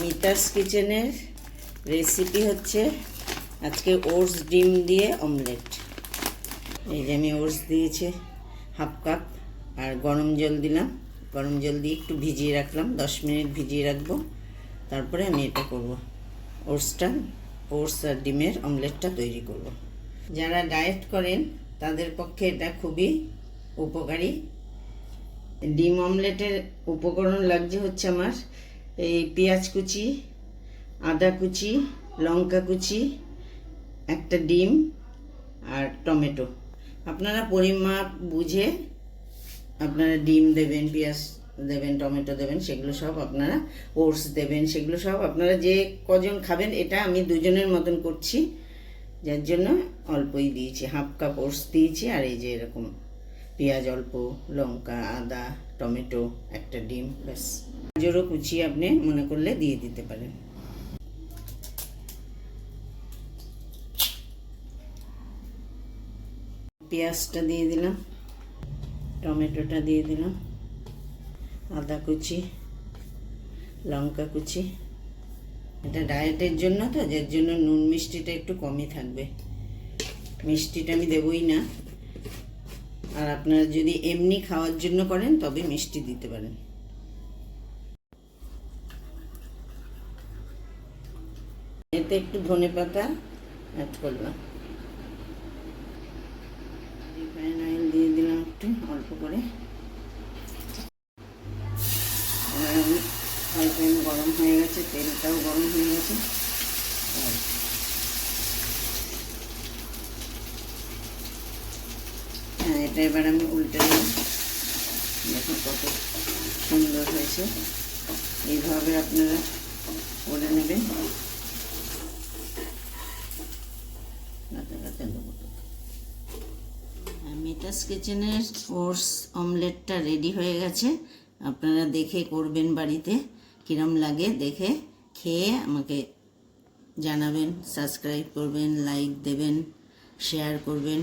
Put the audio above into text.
মিতাস কিচেনের রেসিপি হচ্ছে আজকে ওটস ডিম দিয়ে অমলেট এই যে আমি ওটস দিয়েছি, হাফ কাপ, আর গরম জল দিলাম। গরম জল দিয়ে একটু ভিজিয়ে রাখলাম, দশ মিনিট ভিজিয়ে রাখব। তারপরে আমি এটা করব। ওটসটা, ওটস আর ডিমের অমলেটটা তৈরি করব। যারা ডায়েট করেন, তাদের পক্ষে এটা খুবই উপকারী। ডিম অমলেটের উপকরণ লাগছে হচ্ছে আমার এই পেঁয়াজ কুচি, আদা কুচি, লঙ্কা কুচি, একটা ডিম আর টমেটো। আপনারা পরিমাপ বুঝে আপনারা ডিম দেবেন, পেঁয়াজ দেবেন, টমেটো দেবেন, সেগুলো সব আপনারা ওটস দেবেন, সেগুলো সব আপনারা যে কজন খাবেন এটা আমি দুজনের মতন করছি, যার জন্য অল্পই দিয়েছি, হাফ কাপ ওটস দিয়েছি আর এই যে এরকম পেঁয়াজ অল্প, লঙ্কা, আদা, টমেটো, একটা ডিম, ব্যাস। গাজরও কুচি আপনি মনে করলে দিয়ে দিতে পারেন। পেঁয়াজটা দিয়ে দিলাম, টমেটোটা দিয়ে দিলাম, আদা কুচি, লঙ্কা কুচি। এটা ডায়েটের জন্য তো, যার জন্য নুন মিষ্টিটা একটু কমই থাকবে। মিষ্টিটা আমি দেবই না। আর আপনারা যদি এমনি খাওয়ার জন্য করেন, তবে মিষ্টি দিতে পারেন। এতে একটু ধনে পাতা অ্যাড করলাম। দিয়ে দিলাম একটু, অল্প করে। গরম হয়ে গেছে, তেলটাও গরম হয়ে গেছে আর হ্যাঁ এটা এবার আমি উল্টে দিলাম দেখুন কত সুন্দর হয়েছে। এইভাবে আপনারা করে নেবেন। মিতাস কিচেনের ওটস অমলেটটা রেডি হয়ে গেছে। আপনারা দেখে করবেন বাড়িতে কিরম লাগে দেখে খেয়ে আমাকে জানাবেন, সাবস্ক্রাইব করবেন, লাইক দেবেন, শেয়ার করবেন।